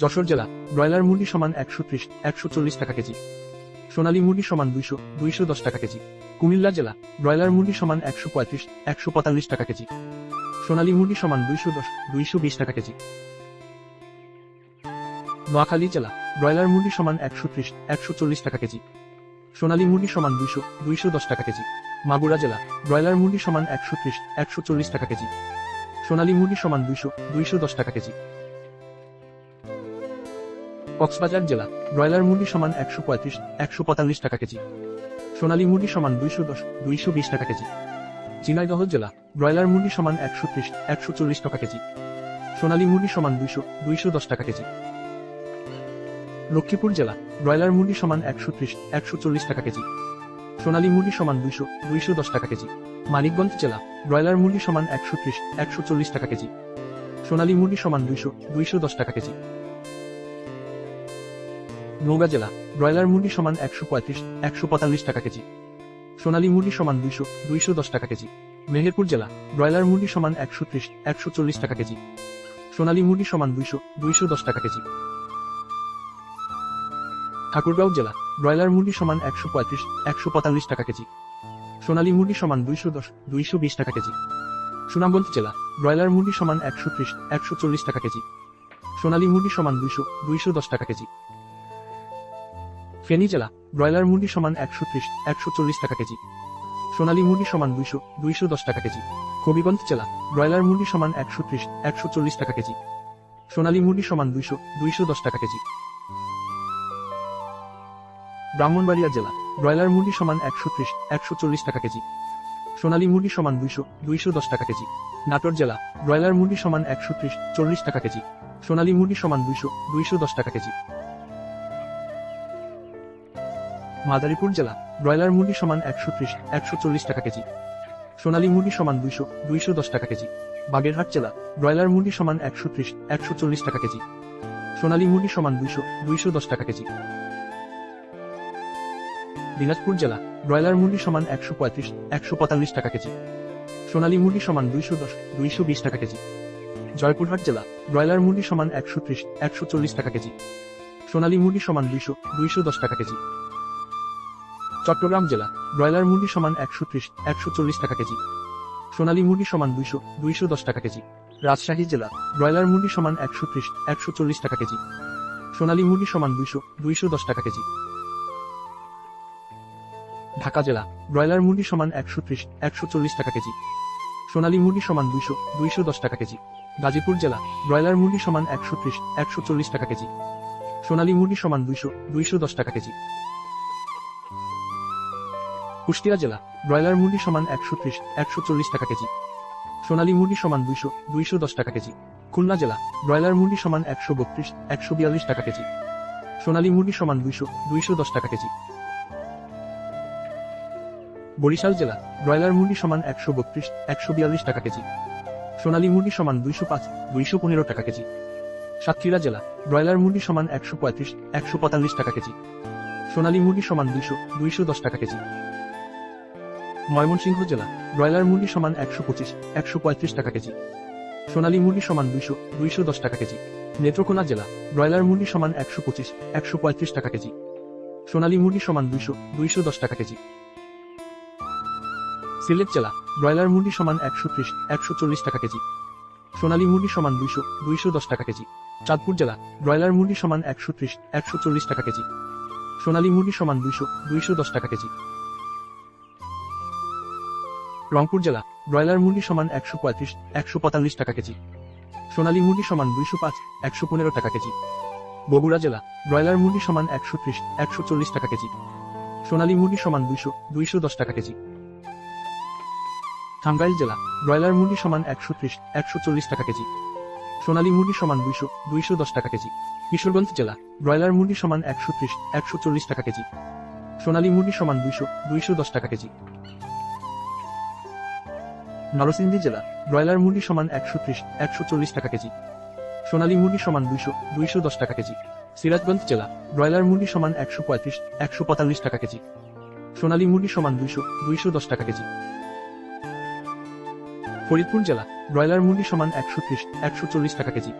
যশোর জেলা, ব্রয়লার মুরগি সমান একশো ত্রিশ, একশো চল্লিশ টাকা কেজি। সোনালী মুরগি সমান দুইশো দুইশো দশ টাকা কেজি। কুমিল্লা জেলা, ব্রয়লার মুরগি সমান একশো পঁয়ত্রিশ, একশো পঁয়তাল্লিশ টাকা কেজি। সোনালী মুরগি সমান দুইশো দশ, দুইশো বিশ টাকা কেজি। নোয়াখালী জেলা, ব্রয়লার মুরগি সমান একশো ত্রিশ, একশো চল্লিশ টাকা কেজি। সোনালী মুরগি সমান দুইশো দুইশো দশ টাকা কেজি। মাগুরা জেলা, ব্রয়লার মুরগি সমান একশো ত্রিশ, একশো চল্লিশ টাকা কেজি। সোনালী মুরগি সমান দুইশো দুইশো দশ টাকা কেজি। কক্সবাজার জেলা, ব্রয়লার মুরগি সমান একশো পঁয়ত্রিশ, একশো পঁয়তাল্লিশ টাকা কেজি। সোনালী মুরগি সমান দুইশো দশ, দুইশো বিশ টাকা কেজি। ঝিনাইদহ জেলা, ব্রয়লার মুরগি সমান একশো ত্রিশ, একশো চল্লিশ টাকা কেজি। সোনালী মুরগি সমান দুইশো দুইশো দশ টাকা কেজি। লক্ষ্মীপুর জেলা, ব্রয়লার মুরগি সমান একশো ত্রিশ, একশো চল্লিশ টাকা কেজি। সোনালী মুরগি সমান দুইশো দুইশো দশ টাকা কেজি। মানিকগঞ্জ জেলা, ব্রয়লার মুরগি সমান একশো ত্রিশ, একশো চল্লিশ টাকা কেজি। সোনালী মুরগি সমান দুইশো দুইশো দশ টাকা কেজি। নৌগা জেলা, ব্রয়লার মুরগি সমান একশো পঁয়ত্রিশ, একশো পঁয়তাল্লিশ টাকা কেজি। সোনালী মুরগি সমান দুইশো দুইশো দশ টাকা কেজি। মেহেরপুর জেলা, ব্রয়লার মুরগি সমান একশো ত্রিশ, একশো চল্লিশ টাকা কেজি। সোনালী মুরগি সমান দুইশো দুইশো দশ টাকা কেজি। ঠাকুরগাঁও জেলা, ব্রয়লার মুরগি সমান একশো পঁয়ত্রিশ, একশো পঁয়তাল্লিশ টাকা কেজি। সোনালী মুরগি সমান দুইশো দশ, দুইশো বিশ টাকা কেজি। সুনামগঞ্জ জেলা, ব্রয়লার মুরগি সমান একশো ত্রিশ, একশো চল্লিশ টাকা কেজি। সোনালী মুরগি সমান দুইশো দুইশো দশ টাকা কেজি। ফেনী জেলা, ব্রয়লার মুরগি সমান একশো ত্রিশ, একশো চল্লিশ টাকা কেজি। সোনালী মুরগি সমান দুইশো দুইশো দশ টাকা কেজি। হবিগঞ্জ জেলা, ব্রয়লার মুরগি সমান একশো ত্রিশ, একশো চল্লিশ টাকা কেজি। সোনালী মুরগি সমান দুইশো দুইশো দশ টাকা কেজি। ব্রাহ্মণবাড়িয়া জেলা, ব্রয়লার মুরগি সমান একশো ত্রিশ, একশো চল্লিশ টাকা কেজি। সোনালী মুরগি সমান দুইশো দুইশো দশ টাকা কেজি। নাটোর জেলা, ব্রয়লার মুরগি সমান একশো ত্রিশ, চল্লিশ টাকা কেজি। সোনালী মুরগি সমান দুইশো দুইশো দশ টাকা কেজি। মাদারীপুর জেলা, ব্রয়লার মুরগি সমান একশো ত্রিশ, একশো চল্লিশ টাকা কেজি। সোনালী মুরগি সমান দুইশো দুইশো দশ টাকা কেজি। বাগেরহাট জেলা, ব্রয়লার মুরগি সমান একশো ত্রিশ, একশো চল্লিশ টাকা কেজি। সোনালী মুরগি সমান দুইশো দুইশো দশ টাকা কেজি। দিনাজপুর জেলা, ব্রয়লার মুরগি সমান একশো পঁয়ত্রিশ, একশো পঁয়তাল্লিশ টাকা কেজি। সোনালী মুরগি সমান দুইশো দশ, দুইশো বিশ টাকা কেজি। জয়পুরহাট জেলা, ব্রয়লার মুরগি সমান একশো ত্রিশ, একশো চল্লিশ টাকা কেজি। সোনালী মুরগি সমান দুইশো দুইশো দশ টাকা কেজি। চট্টগ্রাম জেলা, ব্রয়লার মুরগি সমান একশো ত্রিশ, একশো চল্লিশ টাকা কেজি। সোনালী মুরগি সমান দুইশো দুইশো দশ টাকা কেজি। রাজশাহী জেলা, ব্রয়লার মুরগি সমান একশো ত্রিশ, একশো চল্লিশ টাকা কেজি। সোনালী মুরগি সমান দুইশো দুইশো দশ টাকা কেজি। ঢাকা জেলা, ব্রয়লার মুরগি সমান একশো ত্রিশ, একশো চল্লিশ টাকা কেজি। সোনালী মুরগি সমান দুইশো দুইশো দশ টাকা কেজি। গাজীপুর জেলা, ব্রয়লার মুরগি সমান একশো ত্রিশ, একশো চল্লিশ টাকা কেজি। সোনালী মুরগি সমান দুইশো দুইশো দশ টাকা কেজি। কুষ্টিয়া জেলা, ব্রয়লার মুরগি সমান একশো ত্রিশ, একশো চল্লিশ টাকা কেজি। সোনালী মুরগি সমান দুইশো দুইশো দশ টাকা কেজি। খুলনা জেলা, ব্রয়লার মুরগি সমান একশো বত্রিশ, একশো বিয়াল্লিশ টাকা কেজি। সোনালী মুরগি সমান দুইশো দুইশো দশ টাকা কেজি। বরিশাল জেলা, ব্রয়লার মুরগি সমান একশো বত্রিশ, একশো বিয়াল্লিশ টাকা কেজি। সোনালী মুরগি সমান দুইশো পাঁচ, দুইশো পনেরো টাকা কেজি। সাতক্ষীরা জেলা, ব্রয়লার মুরগি সমান একশো পঁয়ত্রিশ, একশো পঁয়তাল্লিশ টাকা কেজি। সোনালী মুরগি সমান দুইশো দুইশো দশ টাকা কেজি। ময়মনসিংহ জেলা, ব্রয়লার মুরগি সমান একশো পঁচিশ, একশো পঁয়ত্রিশ টাকা কেজি। সোনালী মুরগি সমান দুইশো দুইশো দশ টাকা কেজি। নেত্রকোনা জেলা, ব্রয়লার মুরগি সমান একশো পঁচিশ, একশো পঁয়ত্রিশ টাকা কেজি। সোনালী মুরগি সমান দুইশো দুইশো দশ টাকা কেজি। সিলেট জেলা, ব্রয়লার মুরগি সমান একশো ত্রিশ, একশো চল্লিশ টাকা কেজি। সোনালী মুরগি সমান দুইশো দুইশো দশ টাকা কেজি। চাঁদপুর জেলা, ব্রয়লার মুরগি সমান একশো ত্রিশ, একশো চল্লিশ টাকা কেজি। সোনালী মুরগি সমান দুইশো দুইশো দশ টাকা কেজি। রংপুর জেলা, ব্রয়লার মুরগি সমান একশো পঁয়ত্রিশ, একশো পঁয়তাল্লিশ টাকা কেজি। সোনালী মুরগি সমান দুইশো পাঁচ, একশো পনেরো টাকা কেজি। বগুড়া জেলা, ব্রয়লার মুরগি সমান একশো ত্রিশ, একশো চল্লিশ টাকা কেজি। সোনালী মুরগি সমান দুইশো দুইশো দশ টাকা কেজি। টাঙ্গাইল জেলা, ব্রয়লার মুরগি সমান একশো ত্রিশ, একশো চল্লিশ টাকা কেজি। সোনালী মুরগি সমান দুইশো দুইশো দশ টাকা কেজি। কিশোরগঞ্জ জেলা, ব্রয়লার মুরগি সমান একশো ত্রিশ, একশো চল্লিশ টাকা কেজি। সোনালী মুরগি সমান দুইশো দুইশো দশ টাকা কেজি। নরসিংদী জেলা, ব্রয়লার মুরগি সমান একশো ত্রিশ, একশো চল্লিশ টাকা কেজি। সোনালী মুরগি সমান দুইশো দুইশো দশ টাকা কেজি। সিরাজগঞ্জ জেলা, ব্রয়লার মুরগি সমান একশো পঁয়ত্রিশ, একশো পঁয়তাল্লিশ টাকা কেজি। সোনালী মুরগি সমান দুইশো দুইশো দশ টাকা কেজি। ফরিদপুর জেলা, ব্রয়লার মুরগি সমান একশো ত্রিশ, একশো চল্লিশ টাকা কেজি।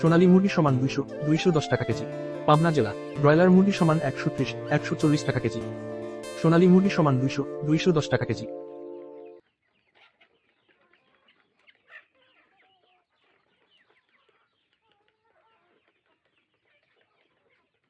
সোনালী মুরগি সমান দুইশো দুইশো দশ টাকা কেজি। পাবনা জেলা, ব্রয়লার মুরগি সমান একশো ত্রিশ, একশো চল্লিশ টাকা কেজি। সোনালী মুরগি সমান দুইশো দুইশো দশ টাকা কেজি।